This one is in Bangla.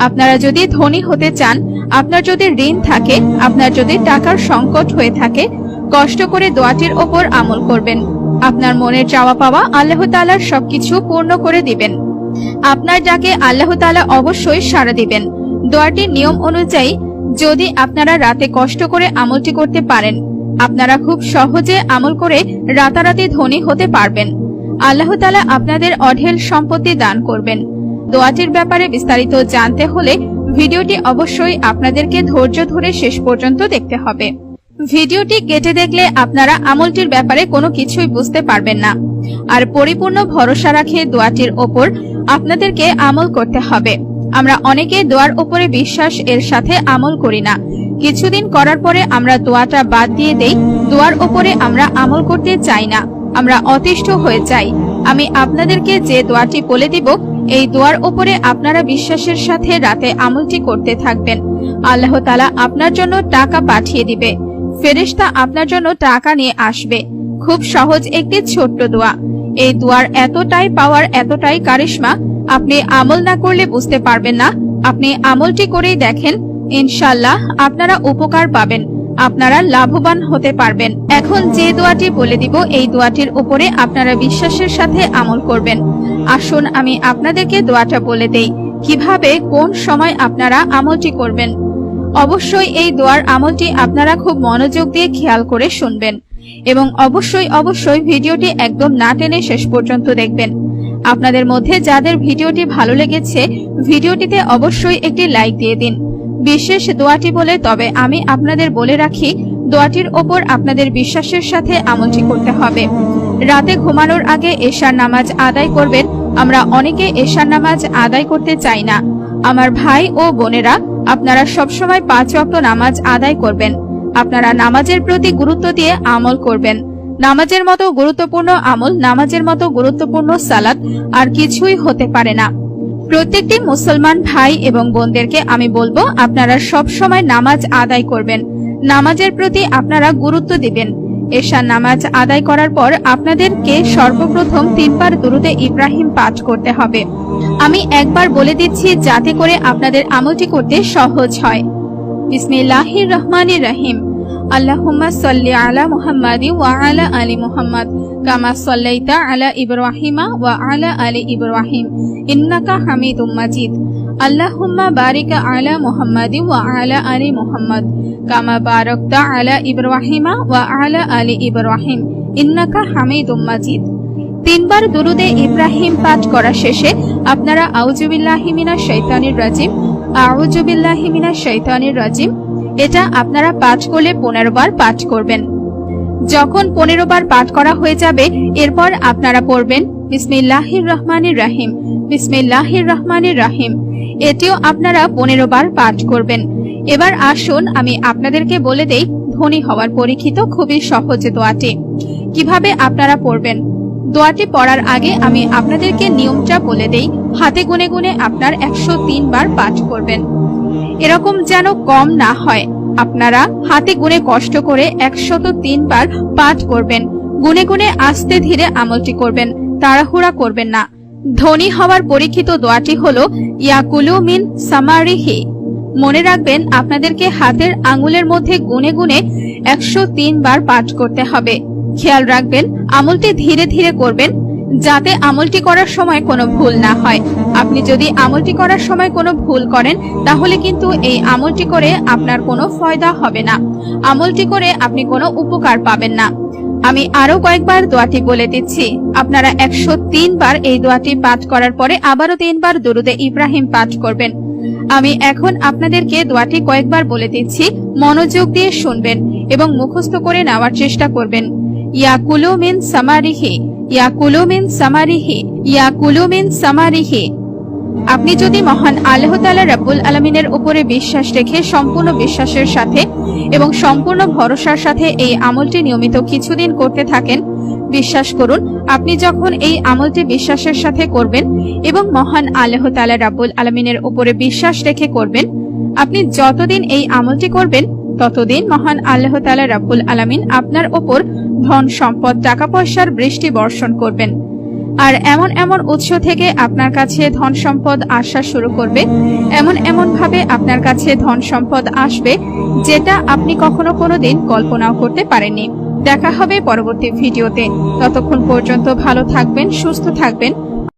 আপনারা যদি ধনী হতে চান, আপনার যদি ঋণ থাকে, আপনার যদি টাকার সংকট হয়ে থাকে, কষ্ট করে দোয়াটির ওপর আমল করবেন। আপনার মনের চাওয়া পাওয়া আল্লাহ তাআলার সবকিছু পূর্ণ করে দিবেন। আপনার ডাকে আল্লাহ তাআলা অবশ্যই সাড়া দিবেন। দোয়াটির নিয়ম অনুযায়ী যদি আপনারা রাতে কষ্ট করে আমলটি করতে পারেন, আপনারা খুব সহজে আমল করে রাতারাতি ধনী হতে পারবেন। আল্লাহ তাআলা আপনাদের অঢেল সম্পত্তি দান করবেন। দোয়াটির ব্যাপারে বিস্তারিত জানতে হলে ভিডিওটি অবশ্যই আপনাদেরকে ধৈর্য ধরে শেষ পর্যন্ত দেখতে হবে। ভিডিওটি কেটে দেখলে আপনারা আমলটির ব্যাপারে কোনো কিছুই বুঝতে পারবেন না। আর পরিপূর্ণ ভরসা রাখে দোয়াটির ওপর আপনাদেরকে আমল করতে হবে। আমরা অনেকে দোয়ার উপরে বিশ্বাস এর সাথে আমল করি না। কিছুদিন করার পরে আমরা দোয়াটা বাদ দিয়ে দেই, দোয়ার উপরে আমরা আমল করতে চাই না। আমরা অতিষ্ঠ হয়ে যাই। আমি আপনাদেরকে যে দোয়াটি বলে দিব এই দোয়ার উপরে আপনারা বিশ্বাসের সাথে রাতে আমলটি করতে থাকবেন। আল্লাহ তালা আপনার জন্য টাকা পাঠিয়ে দিবে। ফেরেশতা আপনার জন্য টাকা নিয়ে আসবে। খুব সহজ একটি ছোট্ট দোয়া। এই দোয়ার এতটাই পাওয়ার, এতটাই কারিশমা, আপনি আমল না করলে বুঝতে পারবেন না। আপনি আমলটি করেই দেখেন ইনশাল্লাহ আপনারা উপকার পাবেন। আপনারা লাভবান হতে পারবেন। এখন যে দোয়াটি বলে দিব, এই দোয়াটির উপরে আপনারা বিশ্বাসের সাথে আমল করবেন। আসুন আমি আপনাদেরকে দোয়াটা বলে দেই। কীভাবে, কোন সময় আপনারা আমলটি করবেন? অবশ্যই এই দোয়ার আমলটি আপনারা খুব মনোযোগ দিয়ে খেয়াল করে শুনবেন এবং অবশ্যই অবশ্যই ভিডিওটি একদম না টেনে শেষ পর্যন্ত দেখবেন। আপনাদের মধ্যে যাদের ভিডিওটি ভালো লেগেছে, ভিডিওটিতে অবশ্যই একটি লাইক দিয়ে দিন। বিশেষ দোয়াটি বলে, তবে আমি আপনাদের বলে রাখি, দোয়াটির ওপর আপনাদের বিশ্বাসের সাথে আমলটি করতে হবে। রাতে ঘুমানোর আগে এশার নামাজ আদায় করবেন। আমরা অনেকে এশার নামাজ আদায় করতে চাই না। আমার ভাই ও বোনেরা, আপনারা সবসময় পাঁচ ওয়াক্ত নামাজ আদায় করবেন। আপনারা নামাজের প্রতি গুরুত্ব দিয়ে আমল করবেন। নামাজের মতো গুরুত্বপূর্ণ আমল নামাজের মতো গুরুত্বপূর্ণ সালাত আর কিছুই হতে পারে না। প্রত্যেকটি মুসলমান ভাই এবং বোনদেরকে আমি বলব, আপনারা সব সময় নামাজ আদায় করবেন। নামাজের প্রতি আপনারা গুরুত্ব দিবেন। এশার নামাজ আদায় করার পর আপনাদেরকে সর্বপ্রথম তিনবার দুরুদে ইব্রাহিম পাঠ করতে হবে। আমি একবার বলে দিচ্ছি, যাতে করে আপনাদের আমলটি করতে সহজ হয়। বিসমিল্লাহির রহমানির রহিম। আল্লাহুম্মা সাল্লি আলা মুহাম্মাদি ওয়া আলা আলি মুহাম্মাদ, কামা সাল্লাইতা আলা ইব্রাহিমা ওয়া আলা আলি ইব্রাহিম, ইন্নাকা হামিদুম মাজিদ। আল্লাহুম্মা বারিক আলা মুহাম্মাদি ওয়া আলা আলি মুহাম্মাদ, কামা বারাকতা আলা ইব্রাহিমা ওয়া আলা আলি ইব্রাহিম, ইন্নাকা হামিদুম মাজিদ। তিনবার দুরুদে ইব্রাহিম পাঠ করা শেষে আপনারা আউজুবিল্লাহি মিনাশ শাইতানির রাজিম আউজুবিল্লাহি মিনাশ শাইতানির রাজিম এটা আপনারা পাঠ করলে পনেরো বার পাঠ করবেন। যখন পনেরো বার পাঠ করা হয়ে যাবে, এরপর আপনারা পড়বেন, বিসমিল্লাহির রহমানির রাহিম, বিসমিল্লাহির রহমানির রাহিম। এটিও আপনারা পনেরো বার পাঠ করবেন। এবার আসুন, আমি আপনাদেরকে বলে দেই, ধনী হওয়ার পরীক্ষিত খুবই সহজ দোয়াটি। কীভাবে আপনারা পড়বেন? দোয়াটি পড়ার আগে আমি আপনাদেরকে নিয়মটা বলে দেই, হাতে গুনে গুনে আপনার একশো তিন বার পাঠ করবেন। এরকম যেন কম না হয়। আপনারা হাতে গুনে কষ্ট করে একশত বার পাঠ করবেন। গুনে গুনে আস্তে ধীরে আমলটি করবেন, তাড়াহুড়া করবেন না। ধনী হওয়ার পরীক্ষিত দোয়াটি হল, ইয়াকুলু মিন সামারিহি। মনে রাখবেন, আপনাদেরকে হাতের আঙ্গুলের মধ্যে গুনে গুনে একশো তিন বার পাঠ করতে হবে। খেয়াল রাখবেন, আমলটি ধীরে ধীরে করবেন যাতে আমলটি করার সময় কোনো ভুল না হয়। আপনি যদি আমলটি করার সময় কোনো ভুল করেন, তাহলে কিন্তু এই আমলটি করে আপনার কোনো ফয়দা হবে না। আমলটি করে আপনি কোনো উপকার পাবেন না। আমি আরও কয়েকবার দোয়াটি বলে দিচ্ছি। আপনারা একশো বার এই দোয়াটি পাঠ করার পরে আবারও তিনবার দুরুদে ইব্রাহিম পাঠ করবেন। আমি এখন আপনাদেরকে দোয়াটি কয়েকবার বলে দিচ্ছি। মনোযোগ দিয়ে শুনবেন এবং মুখস্থ করে নেওয়ার চেষ্টা করবেন। ইয়াকুলু মিন সামারিহি। ইয়াকুলু মিন সামারিহি ইয়াকুলু মিন সামারিহি। আপনি যদি মহান আল্লাহ তাআলা রাব্বুল আলামিনের উপরে বিশ্বাস রেখে সম্পূর্ণ বিশ্বাসের সাথে এবং সম্পূর্ণ ভরসার সাথে এই আমলটি নিয়মিত কিছুদিন করতে থাকেন, বিশ্বাস করুন, আপনি যখন এই আমলটি বিশ্বাসের সাথে করবেন এবং মহান আল্লাহ তাআলা রাব্বুল আলামিনের উপরে বিশ্বাস রেখে করবেন, আপনি যতদিন এই আমলটি করবেন ততদিন মহান আল্লাহ তাআলা রাব্বুল আলামিন আপনার ওপর ধন সম্পদ টাকা পয়সার বৃষ্টি বর্ষণ করবেন। আর এমন এমন উৎস থেকে আপনার কাছে ধন সম্পদ আসা শুরু করবে। এমন এমন ভাবে আপনার কাছে ধন সম্পদ আসবে যেটা আপনি কখনো কোনোদিন কল্পনাও করতে পারেননি। দেখা হবে পরবর্তী ভিডিওতে। ততক্ষণ পর্যন্ত ভালো থাকবেন, সুস্থ থাকবেন।